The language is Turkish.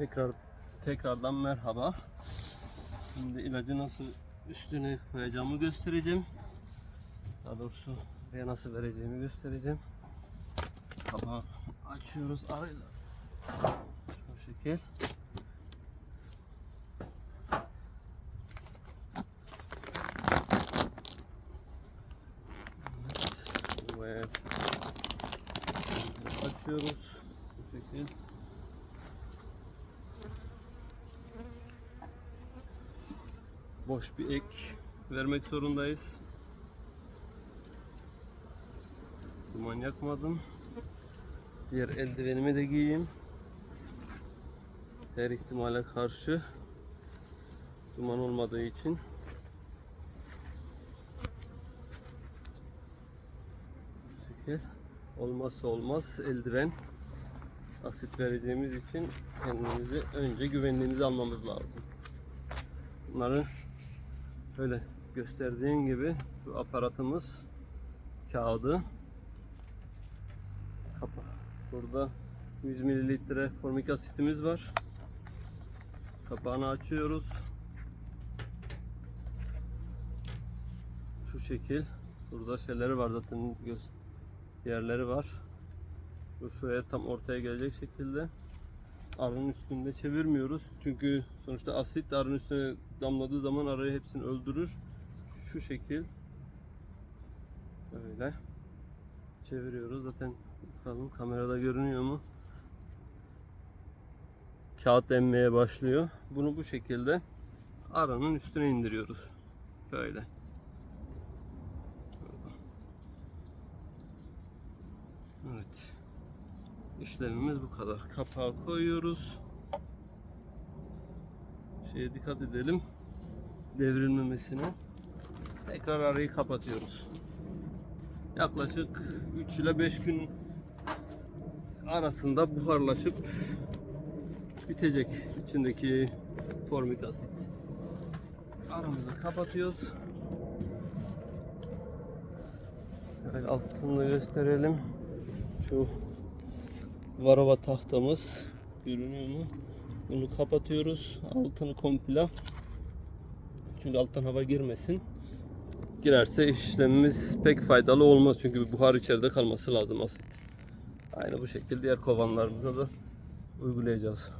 tekrar tekrardan merhaba. Şimdi ilacı nasıl üstüne koyacağımı göstereceğim. Daha doğrusu buraya nasıl vereceğimi göstereceğim. Kapağı açıyoruz arayla. Bu şekil. Evet. Ve açıyoruz. Bu şekil. Boş bir ek vermek zorundayız. Duman yakmadım. Diğer eldivenimi de giyeyim. Her ihtimale karşı duman olmadığı için. Şekil. Olmazsa olmaz eldiven. Asit vereceğimiz için kendimizi önce güvenliğimizi almamız lazım. Bunları böyle gösterdiğim gibi bu aparatımız kağıdı kapa. Burada 100 mililitre formik asitimiz var. Kapağını açıyoruz. Şu şekil. Burada şeyleri var zaten yerleri var. Bu şuraya tam ortaya gelecek şekilde arının üstünde çevirmiyoruz. Çünkü sonuçta asit arının üstüne damladığı zaman arayı hepsini öldürür. Şu şekil. Böyle. Çeviriyoruz. Zaten bakalım kamerada görünüyor mu? Kağıt emmeye başlıyor. Bunu bu şekilde aranın üstüne indiriyoruz. Böyle. Evet. İşlemimiz bu kadar. Kapağı koyuyoruz. Şeye dikkat edelim. Devrilmemesine. Tekrar arayı kapatıyoruz. Yaklaşık 3 ile 5 gün arasında buharlaşıp bitecek içindeki formik asit. Aramızı kapatıyoruz. Şöyle altını gösterelim. Şu varova tahtamız görünüyor mu? Bunu kapatıyoruz. Altını komple. Çünkü alttan hava girmesin. Girerse işlemimiz pek faydalı olmaz. Çünkü buhar içeride kalması lazım asit. Aynı bu şekilde diğer kovanlarımıza da uygulayacağız.